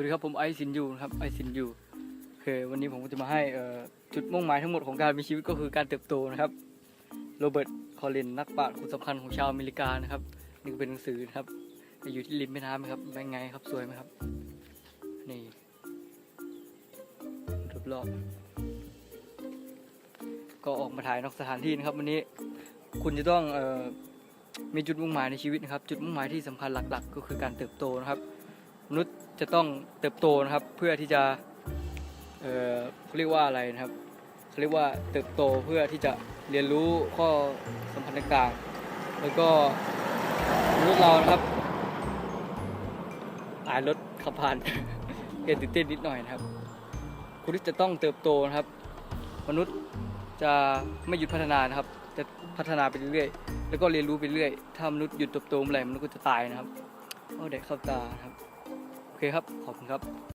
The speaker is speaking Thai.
วัสดีครับผมไอซินยูนะครับไอซินยูโอเควันนี้ผมก็จะมาให้จุดมุ่งหมายทั้งหมดของการมีชีวิตก็คือการเติบโตนะครับโรเบิร์ตคอลินนักปราชญ์คนสำคัญของชาวอเมริกานะครับนี่ก็เป็นหนังสือนะครับอยู่ที่ริมแม่น้ำนะครับเป็นไงครับสวยไหมครับนี่รอบๆก็ออกมาถ่ายนอกสถานที่นะครับ วันนี้คุณจะต้องออมีจุดมุ่งหมายในชีวิตนะครับ จุดมุ่งหมายที่สำคัญหลัก ๆ ก็คือการเติบโตนะครับ มนุษย์จะต้องเติบโตนะครับ เพื่อที่จะเอ่อเขาเรียกว่าอะไรนะครับเขาเรียกว่าเติบโตเพื่อที่จะเรียนรู้ข้อสัมพันธ์ต่างๆ แล้วก็มนุษย์เรานะครับอานรถขับผ่านเห็นตื่นเต้นนิดหน่อยนะครับคุณที่จะต้องเติบโตนะครับ มนุษย์จะไม่หยุดพัฒนานะครับ จะพัฒนาไปเรื่อยๆแล้วก็เรียนรู้ไปเรื่อยถ้ามนุษย์หยุดเติบโตเมื่อไหร่มนุษย์ก็จะตายนะครับโอ้เด็กเข้าตาครับ เคครับ ขอบคุณครับ